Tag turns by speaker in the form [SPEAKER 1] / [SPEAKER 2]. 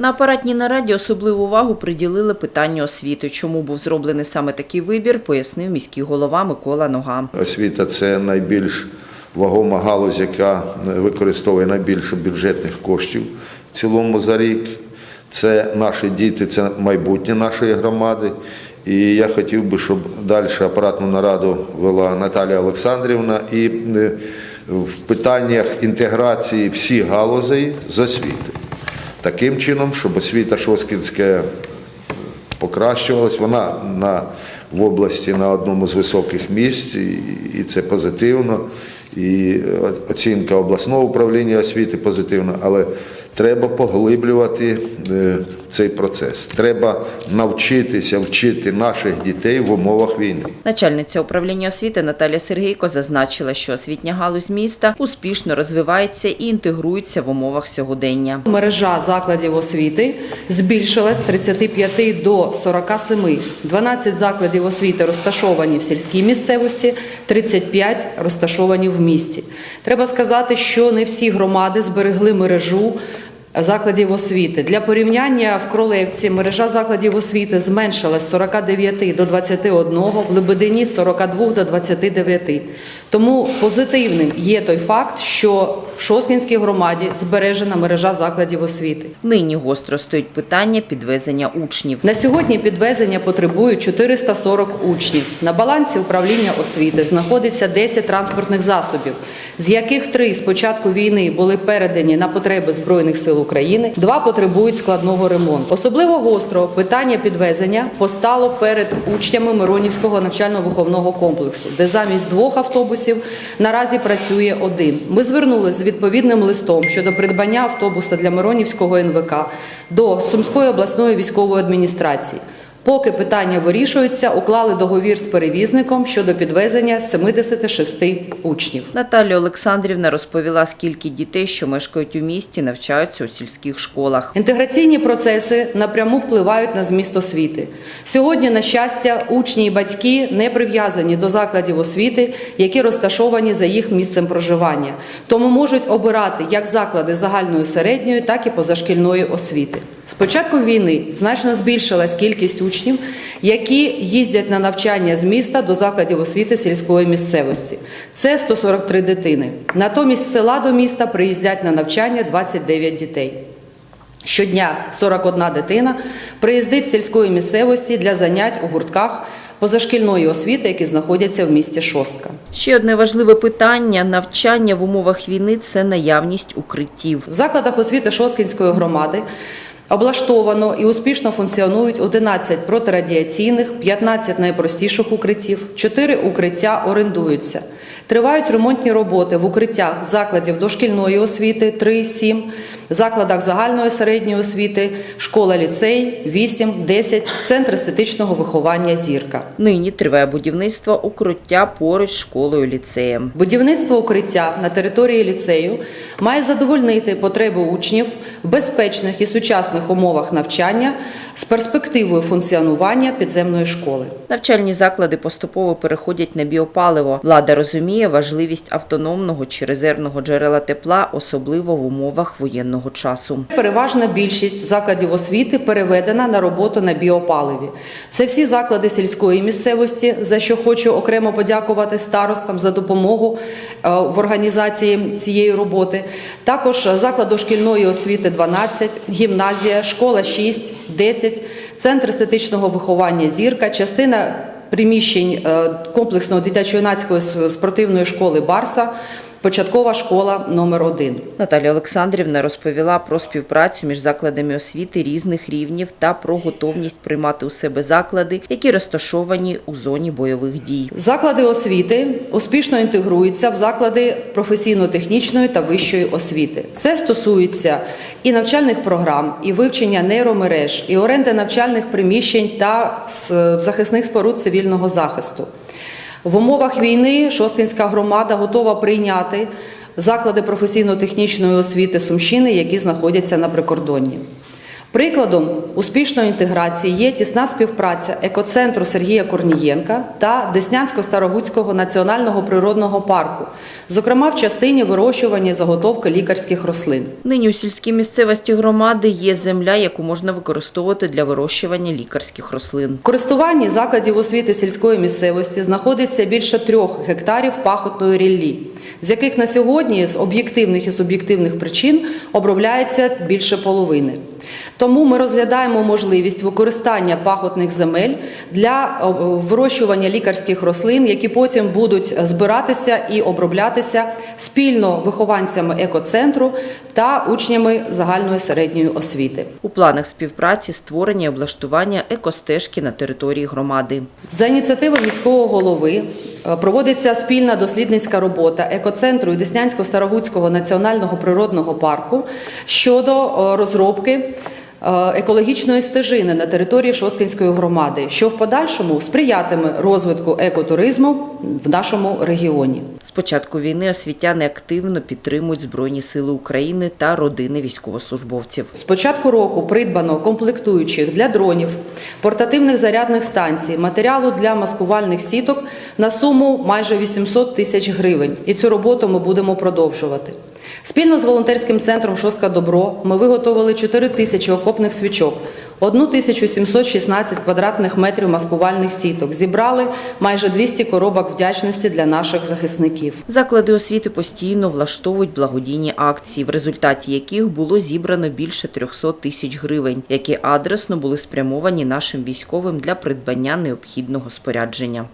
[SPEAKER 1] На апаратній нараді особливу увагу приділили питанню освіти. Чому був зроблений саме такий вибір, пояснив міський голова Микола Нога.
[SPEAKER 2] Освіта це найбільш вагома галузь, яка використовує найбільше бюджетних коштів в цілому за рік. Це наші діти, це майбутнє нашої громади. І я хотів би, щоб далі апаратну нараду вела Наталія Олександрівна і е, в питаннях інтеграції всіх галузей з освіти. Таким чином, щоб освіта Шоскінська покращувалась. Вона на, в області на одному з високих місць, і, і це позитивно. І оцінка обласного управління освіти позитивна, але треба поглиблювати е, цей процес. Треба навчитися вчити наших дітей в умовах війни.
[SPEAKER 1] Начальниця управління освіти Наталя Сергійко зазначила, що освітня галузь міста успішно розвивається і інтегрується в умовах сьогодення.
[SPEAKER 3] Мережа закладів освіти збільшилась з 35 до 47. 12 закладів освіти розташовані в сільській місцевості, 35 розташовані в місті. Треба сказати, що не всі громади зберегли мережу закладів освіти. Для порівняння в Кролевці мережа закладів освіти зменшилась з 49 до 21, в Лебедині з 42 до 29. Тому позитивним є той факт, що в Шоскінській громаді збережена мережа закладів освіти.
[SPEAKER 1] Нині гостро стоїть питання підвезення учнів.
[SPEAKER 3] На сьогодні підвезення потребують 440 учнів. На балансі управління освіти знаходиться 10 транспортних засобів, з яких три з початку війни були передані на потреби Збройних сил України, два потребують складного ремонту. Особливо гостро питання підвезення постало перед учнями Миронівського навчально-виховного комплексу, де замість двох автобусів наразі працює один. Ми звернулися з відповідним листом щодо придбання автобуса для Миронівського НВК до Сумської обласної військової адміністрації. Поки питання вирішується, уклали договір з перевізником щодо підвезення 76 учнів.
[SPEAKER 1] Наталія Олександрівна розповіла, скільки дітей, що мешкають у місті, навчаються у сільських школах.
[SPEAKER 3] Інтеграційні процеси напряму впливають на зміст освіти. Сьогодні, на щастя, учні і батьки не прив'язані до закладів освіти, які розташовані за їх місцем проживання, тому можуть обирати як заклади загальної середньої, так і позашкільної освіти. З початком війни значно збільшилась кількість учнів, які їздять на навчання з міста до закладів освіти сільської місцевості. Це 143 дитини. Натомість з села до міста приїздять на навчання 29 дітей. Щодня 41 дитина приїздить з сільської місцевості для занять у гуртках позашкільної освіти, які знаходяться в місті Шостка.
[SPEAKER 1] Ще одне важливе питання навчання в умовах війни це наявність укриттів.
[SPEAKER 3] В закладах освіти Шосткінської громади облаштовано і успішно функціонують 11 протирадіаційних, 15 найпростіших укриттів, 4 укриття орендуються. Тривають ремонтні роботи в укриттях закладів дошкільної освіти 3, 7, закладах загальної середньої освіти, школа ліцей 8, 10, центр естетичного виховання зірка.
[SPEAKER 1] Нині триває будівництво укриття поруч з школою ліцеєм.
[SPEAKER 3] Будівництво укриття на території ліцею має задовольнити потреби учнів в безпечних і сучасних умовах навчання з перспективою функціонування підземної школи.
[SPEAKER 1] Навчальні заклади поступово переходять на біопаливо. Влада розуміє важливість автономного чи резервного джерела тепла, особливо в умовах воєнного часу.
[SPEAKER 3] Переважна більшість закладів освіти переведена на роботу на біопаливі. Це всі заклади сільської місцевості, за що хочу окремо подякувати старостам за допомогу е, в організації цієї роботи. Також заклад дошкільної освіти 12, гімназія, школа 6, 10, центр естетичного виховання зірка, частина приміщень комплексного дитячо-юнацької спортивної школи Барса, початкова школа номер 1
[SPEAKER 1] Наталія Олександрівна розповіла про співпрацю між закладами освіти різних рівнів та про готовність приймати у себе заклади, які розташовані у зоні бойових дій.
[SPEAKER 3] Заклади освіти успішно інтегруються в заклади професійно-технічної та вищої освіти. Це стосується і навчальних програм, і вивчення нейромереж, і оренди навчальних приміщень та захисних споруд цивільного захисту. В умовах війни Шосткінська громада готова прийняти заклади професійно-технічної освіти Сумщини, які знаходяться на прикордонні. Прикладом успішної інтеграції є тісна співпраця екоцентру Сергія Корнієнка та Деснянсько-Старогуцького національного природного парку, зокрема в частині вирощування і заготовки лікарських рослин.
[SPEAKER 1] Нині у сільській місцевості громади є земля, яку можна використовувати для вирощування лікарських рослин.
[SPEAKER 3] В користуванні закладів освіти сільської місцевості знаходиться більше трьох гектарів пахотної ріллі, з яких на сьогодні з об'єктивних і суб'єктивних причин обробляється більше половини. Тому ми розглядаємо можливість використання пахотних земель для о, вирощування лікарських рослин, які потім будуть збиратися і оброблятися спільно вихованцями екоцентру та учнями загальної середньої освіти.
[SPEAKER 1] У планах співпраці створення і облаштування екостежки на території громади.
[SPEAKER 3] За ініціативи міського голови е, проводиться спільна дослідницька робота екоцентру і Деснянсько-Старогуцького національного природного парку щодо е, розробки е, екологічної стежини на території Шосткинської громади, що в подальшому сприятиме розвитку екотуризму в нашому регіоні.
[SPEAKER 1] З початку війни освітяни активно підтримують Збройні сили України та родини військовослужбовців.
[SPEAKER 3] З початку року придбано комплектуючих для дронів, портативних зарядних станцій, матеріалу для маскувальних сіток на суму майже 800 тисяч гривень. І цю роботу ми будемо продовжувати. Спільно з волонтерським центром Шостка Добро ми виготовили 4 тисячі окопних свічок, 1716 квадратних метрів маскувальних сіток. Зібрали майже 200 коробок вдячності для наших захисників.
[SPEAKER 1] Заклади освіти постійно влаштовують благодійні акції, в результаті яких було зібрано більше 300 тисяч гривень, які адресно були спрямовані нашим військовим для придбання необхідного спорядження.